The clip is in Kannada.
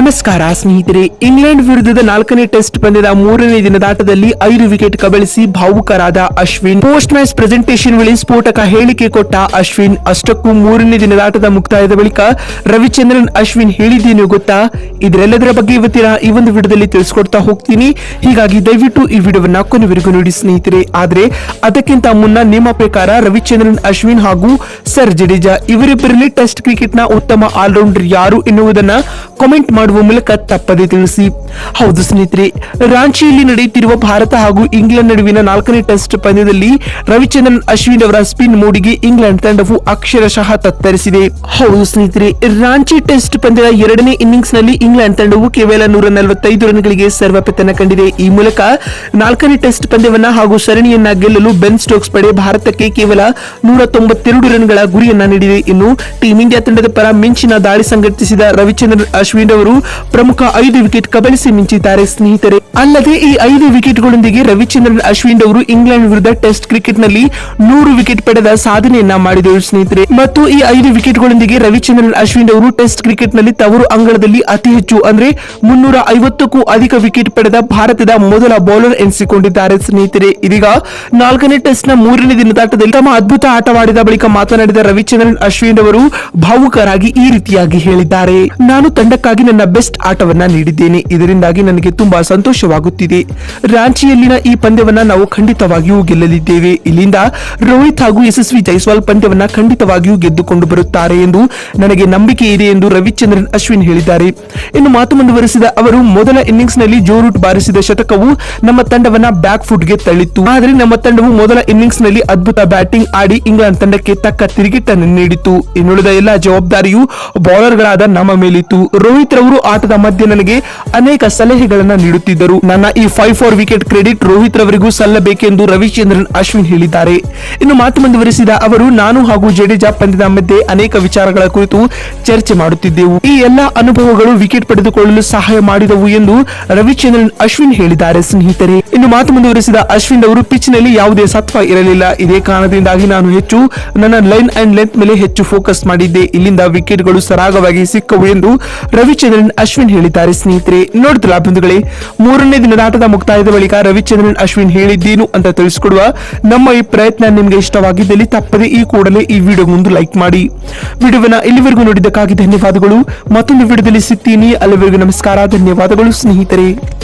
ನಮಸ್ಕಾರ, ಸ್ನೇಹಿತರೆ. ಇಂಗ್ಲೆಂಡ್ ವಿರುದ್ಧದ ನಾಲ್ಕನೇ ಟೆಸ್ಟ್ ಪಂದ್ಯದ ಮೂರನೇ ದಿನದ ಆಟದಲ್ಲಿ ಐದು ವಿಕೆಟ್ ಕಬಳಿಸಿ ಭಾವುಕರಾದ ಅಶ್ವಿನ್. ಪೋಸ್ಟ್ ಮ್ಯಾಚ್ ಪ್ರೆಸೆಂಟೇಷನ್ ವೇಳೆ ಸ್ಫೋಟಕ ಹೇಳಿಕೆ ಕೊಟ್ಟ ಅಶ್ವಿನ್. ಅಷ್ಟಕ್ಕೂ ಮೂರನೇ ದಿನದ ಆಟದ ಮುಕ್ತಾಯದ ಬಳಿಕ ರವಿಚಂದ್ರನ್ ಅಶ್ವಿನ್ ಹೇಳಿದ್ದೇನು ಗೊತ್ತಾ? ಇದರೆಲ್ಲದರ ಬಗ್ಗೆ ಇವತ್ತಿನ ಈ ಒಂದು ವಿಡಿಯೋದಲ್ಲಿ ತಿಳಿಸ್ಕೊಡ್ತಾ ಹೋಗ್ತೀನಿ. ಹೀಗಾಗಿ ದಯವಿಟ್ಟು ಈ ವಿಡಿಯೋವನ್ನ ಕೊನೆವರೆಗೂ ನೋಡಿ, ಸ್ನೇಹಿತರೆ. ಆದರೆ, ಅದಕ್ಕಿಂತ ಮುನ್ನ ನಿಮ್ಮ ಪ್ರಕಾರ ರವಿಚಂದ್ರನ್, ಅಶ್ವಿನ್ ಹಾಗೂ ಸರ್ ಜಡೇಜಾ, ಇವರಿಬ್ಬರಲ್ಲಿ ಟೆಸ್ಟ್ ಕ್ರಿಕೆಟ್ನ ಉತ್ತಮ ಆಲ್ರೌಂಡರ್ ಯಾರು ಎನ್ನುವುದನ್ನ ಕಾಮೆಂಟ್ ಮಾಡುವ ಮೂಲಕ ತಪ್ಪದೆ ತಿಳಿಸಿ. ಹೌದು ಸ್ನೇಹಿತರೆ, ರಾಂಚಿಯಲ್ಲಿ ನಡೆಯುತ್ತಿರುವ ಭಾರತ ಹಾಗೂ ಇಂಗ್ಲೆಂಡ್ ನಡುವಿನ ನಾಲ್ಕನೇ ಟೆಸ್ಟ್ ಪಂದ್ಯದಲ್ಲಿ ರವಿಚಂದ್ರನ್, ಅಶ್ವಿನ್ ಅವರ ಸ್ಪಿನ್ ಮೂಡಿಗೆ ಇಂಗ್ಲೆಂಡ್ ತಂಡವು ಅಕ್ಷರಶಃ ತತ್ತರಿಸಿದೆ. ಹೌದು ಸ್ನೇಹಿತರೆ, ರಾಂಚಿ ಟೆಸ್ಟ್ ಪಂದ್ಯದ ಎರಡನೇ ಇನ್ನಿಂಗ್ಸ್ನಲ್ಲಿ ಇಂಗ್ಲೆಂಡ್ ತಂಡವು ಕೇವಲ ನೂರ ನಲವತ್ತೈದು ರನ್ಗಳಿಗೆ ಸರ್ವಪತನ ಕಂಡಿದೆ. ಈ ಮೂಲಕ ನಾಲ್ಕನೇ ಟೆಸ್ಟ್ ಪಂದ್ಯವನ್ನ ಹಾಗೂ ಸರಣಿಯನ್ನ ಗೆಲ್ಲಲು ಬೆನ್ ಸ್ಟೋಕ್ಸ್ ಪಡೆ ಭಾರತಕ್ಕೆ ಕೇವಲ ನೂರ ತೊಂಬತ್ತೆರಡು ರನ್ಗಳ ಗುರಿಯನ್ನ ನೀಡಿದೆ. ಇನ್ನು ಟೀಂ ಇಂಡಿಯಾ ತಂಡದ ಪರ ಮಿಂಚಿನ ದಾಳಿ ಸಂಘಟಿಸಿದ ರವಿಚಂದ್ರನ್, ಅಶ್ವಿನ್ ಅವರು ಪ್ರಮುಖ ಐದು ವಿಕೆಟ್ ಕಬಳಿಸಿ ಮಿಂಚಿದ್ದಾರೆ. ಸ್ನೇಹಿತರೆ, ಅಲ್ಲದೆ ಈ ಐದು ವಿಕೆಟ್ಗಳೊಂದಿಗೆ ರವಿಚಂದ್ರನ್, ಅಶ್ವಿನ್ ಅವರು ಇಂಗ್ಲೆಂಡ್ ವಿರುದ್ಧ ಟೆಸ್ಟ್ ಕ್ರಿಕೆಟ್ನಲ್ಲಿ ನೂರು ವಿಕೆಟ್ ಪಡೆದ ಸಾಧನೆಯನ್ನ ಮಾಡಿದರು. ಸ್ನೇಹಿತರೆ, ಮತ್ತು ಈ ಐದು ವಿಕೆಟ್ಗಳೊಂದಿಗೆ ರವಿಚಂದ್ರನ್, ಅಶ್ವಿನ್ ಅವರು ಟೆಸ್ಟ್ ಕ್ರಿಕೆಟ್ನಲ್ಲಿ ತವರು ಅಂಗಳದಲ್ಲಿ ಅತಿ ಹೆಚ್ಚು, ಅಂದ್ರೆ ಮುನ್ನೂರ ಐವತ್ತಕ್ಕೂ ಅಧಿಕ ವಿಕೆಟ್ ಪಡೆದ ಭಾರತದ ಮೊದಲ ಬೌಲರ್ ಎನಿಸಿಕೊಂಡಿದ್ದಾರೆ. ಸ್ನೇಹಿತರೆ, ಇದೀಗ ನಾಲ್ಕನೇ ಟೆಸ್ಟ್ನ ಮೂರನೇ ದಿನದಾಟದಲ್ಲಿ ತಮ್ಮ ಅದ್ಭುತ ಆಟವಾಡಿದ ಬಳಿಕ ಮಾತನಾಡಿದ ರವಿಚಂದ್ರನ್, ಅಶ್ವಿನ್ ಅವರು ಭಾವುಕರಾಗಿ ಈ ರೀತಿಯಾಗಿ ಹೇಳಿದ್ದಾರೆ. ನಾನು ತಂಡಕ್ಕಾಗಿ ನನ್ನ ಬೆಸ್ಟ್ ಆಟವನ್ನ ನೀಡಿದ್ದೇನೆ. ಇದರಿಂದಾಗಿ ನನಗೆ ತುಂಬಾ ಸಂತೋಷವಾಗುತ್ತಿದೆ. ರಾಂಚಿಯಲ್ಲಿನ ಈ ಪಂದ್ಯವನ್ನ ನಾವು ಖಂಡಿತವಾಗಿಯೂ ಗೆಲ್ಲಲಿದ್ದೇವೆ. ಇಲ್ಲಿಂದ ರೋಹಿತ್ ಹಾಗೂ ಯಶಸ್ವಿ ಜೈಸ್ವಾಲ್ ಪಂದ್ಯವನ್ನ ಖಂಡಿತವಾಗಿಯೂ ಗೆದ್ದುಕೊಂಡು ಬರುತ್ತಾರೆ ಎಂದು ನನಗೆ ನಂಬಿಕೆ ಇದೆ ಎಂದು ರವಿಚಂದ್ರನ್, ಅಶ್ವಿನ್ ಹೇಳಿದ್ದಾರೆ. ಇನ್ನು ಮಾತು ಮುಂದುವರೆಸಿದ ಅವರು, ಮೊದಲ ಇನ್ನಿಂಗ್ಸ್ನಲ್ಲಿ ಜೋರೂಟ್ ಬಾರಿಸಿದ ಶತಕವು ನಮ್ಮ ತಂಡವನ್ನ ಬ್ಯಾಕ್ ಫುಟ್ಗೆ ತಳ್ಳಿತ್ತು. ಆದರೆ ನಮ್ಮ ತಂಡವು ಮೊದಲ ಇನ್ನಿಂಗ್ಸ್ನಲ್ಲಿ ಅದ್ಭುತ ಬ್ಯಾಟಿಂಗ್ ಆಡಿ ಇಂಗ್ಲೆಂಡ್ ತಂಡಕ್ಕೆ ತಕ್ಕ ತಿರುಗಿಟ್ಟನ್ನು ನೀಡಿತು. ಇನ್ನುಳಿದ ಎಲ್ಲಾ ಜವಾಬ್ದಾರಿಯು ಬೌಲರ್ಗಳಾದ ನಮ್ಮ ಮೇಲಿತ್ತು. ರೋಹಿತ್ ರವರು ಆಟದ ಮಧ್ಯೆ ನನಗೆ ಅನೇಕ ಸಲಹೆಗಳನ್ನ ನೀಡುತ್ತಿದ್ದರು. ನನ್ನ ಈ five four wicket credit Rohit ರವರಿಗೂ ಸಲ್ಲಬೇಕೆಂದು ರವಿಚಂದ್ರನ್ ಅಶ್ವಿನ್ ಹೇಳಿದ್ದಾರೆ. ಇನ್ನು ಮಾತು ಮುಂದುವರೆಸಿದ ಅವರು, ನಾನು ಹಾಗೂ ಜಡೇಜಾ ಪಂದ್ಯದ ಮಧ್ಯೆ ಅನೇಕ ವಿಚಾರಗಳ ಕುರಿತು ಚರ್ಚೆ ಮಾಡುತ್ತಿದ್ದೆವು. ಈ ಎಲ್ಲಾ ಅನುಭವಗಳು ವಿಕೆಟ್ ಪಡೆದುಕೊಳ್ಳಲು ಸಹಾಯ ಮಾಡಿದವು ಎಂದು ರವಿಚಂದ್ರನ್ ಅಶ್ವಿನ್ ಹೇಳಿದ್ದಾರೆ ಸ್ನೇಹಿತರೆ. ಇನ್ನು ಮಾತು ಮುಂದುವರೆಸಿದ ಅಶ್ವಿನ್ ಅವರು ಪಿಚ್ನಲ್ಲಿ ಯಾವುದೇ ಸತ್ವ ಇರಲಿಲ್ಲ. ಇದೇ ಕಾರಣದಿಂದಾಗಿ ನಾನು ಹೆಚ್ಚು ನನ್ನ ಲೈನ್ ಅಂಡ್ ಲೆಂತ್ ಮೇಲೆ ಹೆಚ್ಚು ಫೋಕಸ್ ಮಾಡಿದ್ದೆ. ಇಲ್ಲಿಂದ ವಿಕೆಟ್ಗಳು ಸರಾಗವಾಗಿ ಸಿಕ್ಕವು ಎಂದು ರವಿಚಂದ್ರನ್ ಅಶ್ವಿನ್ ಹೇಳಿದ್ದಾರೆ. ಸ್ನೇಹಿತರೆ ನೋಡಿದ್ರ ಬಂಧುಗಳೇ, ಮೂರನೇ ದಿನದ ಆಟದ ಮುಕ್ತಾಯದ ಬಳಿಕ ರವಿಚಂದ್ರನ್ ಅಶ್ವಿನ್ ಹೇಳಿದ್ದೇನು ಅಂತ ತಿಳಿಸಿಕೊಡುವ ನಮ್ಮ ಈ ಪ್ರಯತ್ನ ನಿಮ್ಗೆ ಇಷ್ಟವಾಗಿದ್ದಲ್ಲಿ ತಪ್ಪದೆ ಈ ಕೂಡಲೇ ಈ ವಿಡಿಯೋ ಮುಂದೆ ಲೈಕ್ ಮಾಡಿ. ವಿಡಿಯೋವನ್ನ ಇಲ್ಲಿವರೆಗೂ ನೋಡಿದ್ದಕ್ಕಾಗಿ ಧನ್ಯವಾದಗಳು. ಮತ್ತೊಂದು ವಿಡಿಯೋದಲ್ಲಿ ಸಿಗ್ತೀನಿ. ಅಲ್ಲಿವರೆಗೂ ನಮಸ್ಕಾರ. ಧನ್ಯವಾದಗಳು ಸ್ನೇಹಿತರೆ.